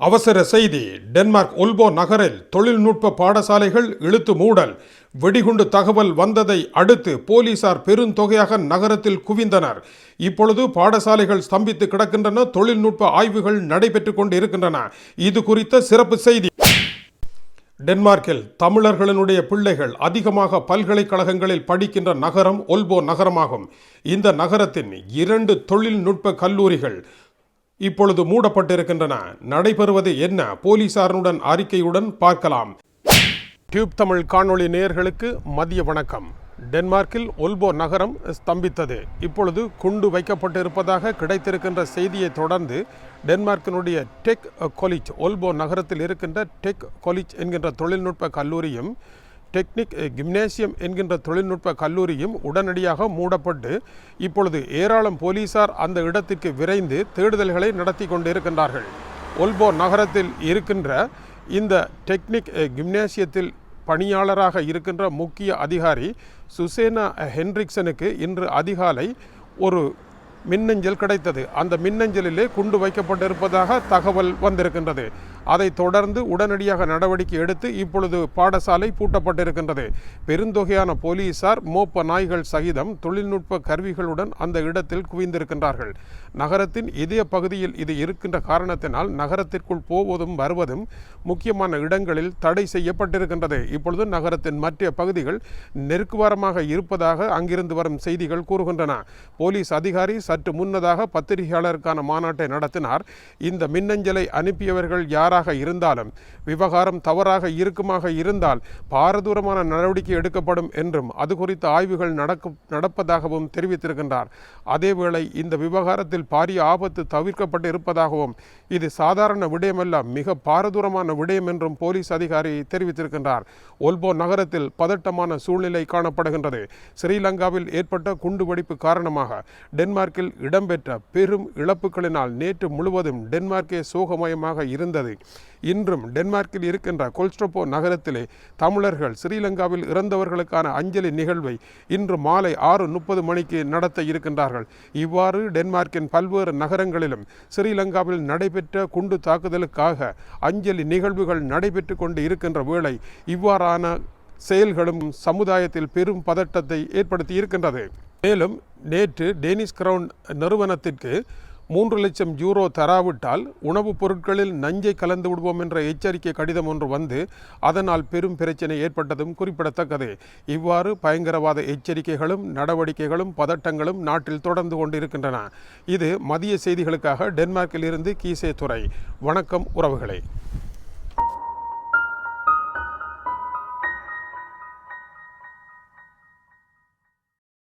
அவசர செய்தி. டென்மார்க் ஒல்போ நகரில் தொழில்நுட்ப பாடசாலைகள் இழுத்து மூடல். வெடிகுண்டு தகவல் வந்ததை அடுத்து போலீசார் பெருந்தொகையாக நகரத்தில் குவிந்தனர். இப்பொழுது பாடசாலைகள் ஸ்தம்பித்து கிடக்கின்றன தொழில்நுட்ப ஆய்வுகள் நடைபெற்றுக் கொண்டு இருக்கின்றன இது குறித்த சிறப்பு செய்தி. டென்மார்க்கில் தமிழர்களினுடைய பிள்ளைகள் அதிகமாக பல்கலைக்கழகங்களில் படிக்கின்ற நகரம் ஒல்போ நகரமாகும். இந்த நகரத்தின் இரண்டு தொழில்நுட்ப கல்லூரிகள் இப்பொழுது மூடப்பட்டிருக்கின்றன. நடைபெறுவது என்ன? போலீசாருடன் அறிக்கையுடன் பார்க்கலாம். டியூப் தமிழ் காணொளி நேயர்களுக்கு மதிய வணக்கம். டென்மார்க்கில் ஒல்போ நகரம் ஸ்தம்பித்தது. இப்பொழுது குண்டு வைக்கப்பட்டிருப்பதாக கிடைத்திருக்கின்ற செய்தியை தொடர்ந்து டென்மார்க்கினுடைய டெக் கொலிச் ஒல்போ நகரத்தில் இருக்கின்ற டெக் கொலிச் என்கின்ற தொழில்நுட்ப கல்லூரியும் டெக்னிக் கிம்னேசியம் என்கின்ற தொழில்நுட்ப கல்லூரியும் உடனடியாக மூடப்பட்டு இப்பொழுது ஏராளம் போலீசார் அந்த இடத்திற்கு விரைந்து தேடுதல்களை நடத்தி கொண்டிருக்கின்றார்கள். ஒல்போ நகரத்தில் இருக்கின்ற இந்த டெக்னிக் கிம்னேசியத்தில் பணியாளராக இருக்கின்ற முக்கிய அதிகாரி சுசேனா ஹென்ரிக்சனுக்கு இன்று அதிகாலை ஒரு மின்னஞ்சல் கிடைத்தது. அந்த மின்னஞ்சலிலே குண்டு வைக்கப்பட்டிருப்பதாக தகவல் வந்திருக்கின்றது. அதைத் தொடர்ந்து உடனடியாக நடவடிக்கை எடுத்து இப்பொழுது பாடசாலை பூட்டப்பட்டிருக்கின்றது. பெருந்தொகையான போலீசார் மோப்ப நாய்கள் சகிதம் தொழில்நுட்ப கருவிகளுடன் அந்த இடத்தில் குவிந்திருக்கின்றார்கள். நகரத்தின் இதய பகுதியில் இது இருக்கின்ற காரணத்தினால் நகரத்திற்குள் போவதும் வருவதும் முக்கியமான இடங்களில் தடை செய்யப்பட்டிருக்கின்றது. இப்பொழுது நகரத்தின் மற்ற பகுதிகள் நெருக்குவாரமாக இருப்பதாக அங்கிருந்து வரும் செய்திகள் கூறுகின்றன. போலீஸ் அதிகாரி சற்று முன்னதாக பத்திரிகையாளருக்கான மாநாட்டை நடத்தினார். இந்த மின்னஞ்சலை அனுப்பியவர்கள் தவறாக இருந்தாலும் விவகாரம் தவறாக இருக்குமாக இருந்தால் பாரதூரமான நடவடிக்கை எடுக்கப்படும் என்றும் அது குறித்த ஆய்வுகள் நடக்க நடப்பதாகவும் தெரிவித்திருக்கின்றார். அதேவேளை இந்த விவகாரத்தில் பாரிய ஆபத்து தவிர்க்கப்பட்டு இருப்பதாகவும் இது சாதாரண விடயமல்ல மிக பாரதூரமான விடயம் என்றும் போலீஸ் அதிகாரி தெரிவித்திருக்கின்றார். ஒல்போ நகரத்தில் பதட்டமான சூழ்நிலை காணப்படுகின்றது. ஸ்ரீலங்காவில் ஏற்பட்ட குண்டுவெடிப்பு காரணமாக டென்மார்க்கில் இடம்பெற்ற பெரும் இழப்புகளினால் நேற்று முழுவதும் டென்மார்க்கே சோகமயமாக இருந்தது. இன்றும் டென்மார்க்கில் இருக்கின்ற கொல்ஸ்ட்ரோபோ நகரத்திலே தமிழர்கள் ஸ்ரீலங்காவில் இறந்தவர்களுக்கான அஞ்சலி நிகழ்வை இன்று மாலை ஆறு முப்பது மணிக்கு நடத்த இருக்கின்றார்கள். இவ்வாறு டென்மார்க்கின் பல்வேறு நகரங்களிலும் ஸ்ரீலங்காவில் நடைபெற்ற குண்டு தாக்குதலுக்காக அஞ்சலி நிகழ்வுகள் நடைபெற்று கொண்டு இருக்கின்ற வேளை இவ்வாறான செயல்களும் சமுதாயத்தில் பெரும் பதட்டத்தை ஏற்படுத்தி இருக்கின்றது. மேலும் நேற்று டேனிஷ் கிரவுன் நிறுவனத்திற்கு மூன்று லட்சம் யூரோ தராவிட்டால் உணவுப் பொருட்களில் நஞ்சை கலந்து விடுவோம் என்ற எச்சரிக்கை கடிதம் ஒன்று வந்து அதனால் பெரும் பிரச்சனை ஏற்பட்டதும் குறிப்பிடத்தக்கது. இவ்வாறு பயங்கரவாத எச்சரிக்கைகளும் நடவடிக்கைகளும் பதட்டங்களும் நாட்டில் தொடர்ந்து கொண்டிருக்கின்றன. இது மதிய செய்திகளுக்காக டென்மார்க்கில் இருந்து கீசே துறை வணக்கம் உறவுகளே.